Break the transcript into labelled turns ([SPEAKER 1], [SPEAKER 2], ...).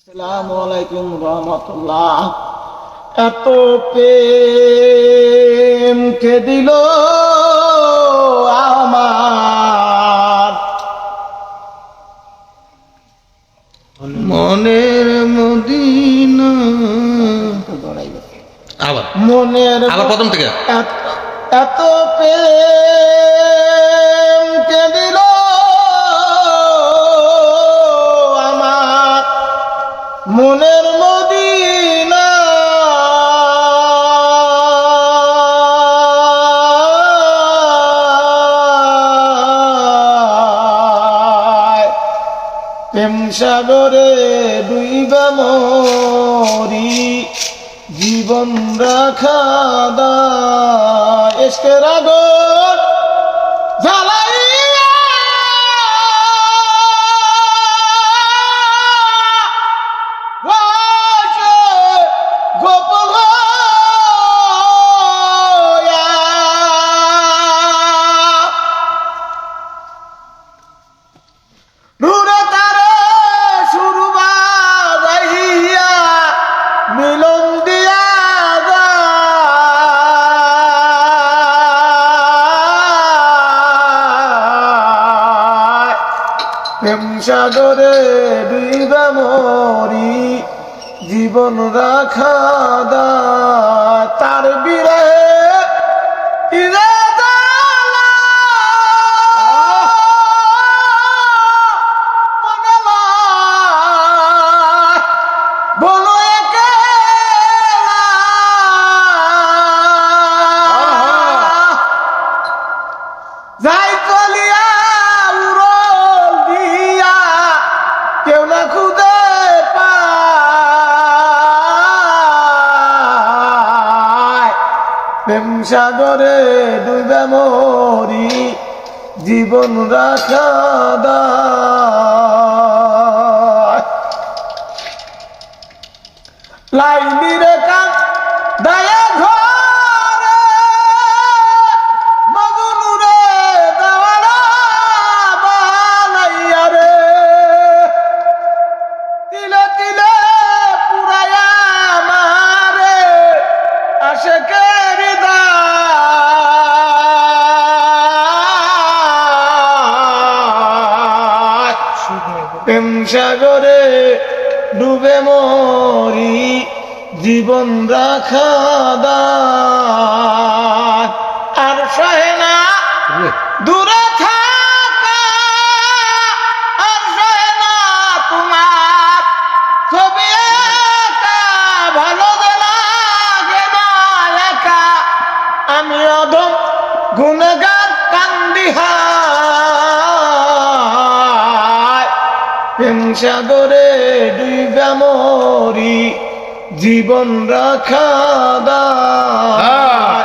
[SPEAKER 1] আসসালামু আলাইকুম রহমতুল্লাহ। এত প্রেম কে দিল আমার? মনের মদিনা।
[SPEAKER 2] আবার?
[SPEAKER 1] মনের
[SPEAKER 2] আবার প্রথম থেকে?
[SPEAKER 1] এত- প্রেম কে দিল মনের মদিনা। প্রেম সাগরে মরি জীবন রাখা দা এসকের আগর প্রেম সাগরে ডুইবা মরি জীবন রাখা দা তার প্রেম সাগরে ডুবে মরি জীবন রাখা দায় প্রেম সাগরে ডুবে মরি জীবন রাখা দায় আর সহে না দূরে থাকা আর সহে না তোমার ছবি ভালো লাগে না একা আমি অধম গুণগান সাগরে ডুইবা মরি জীবন রাখা দায়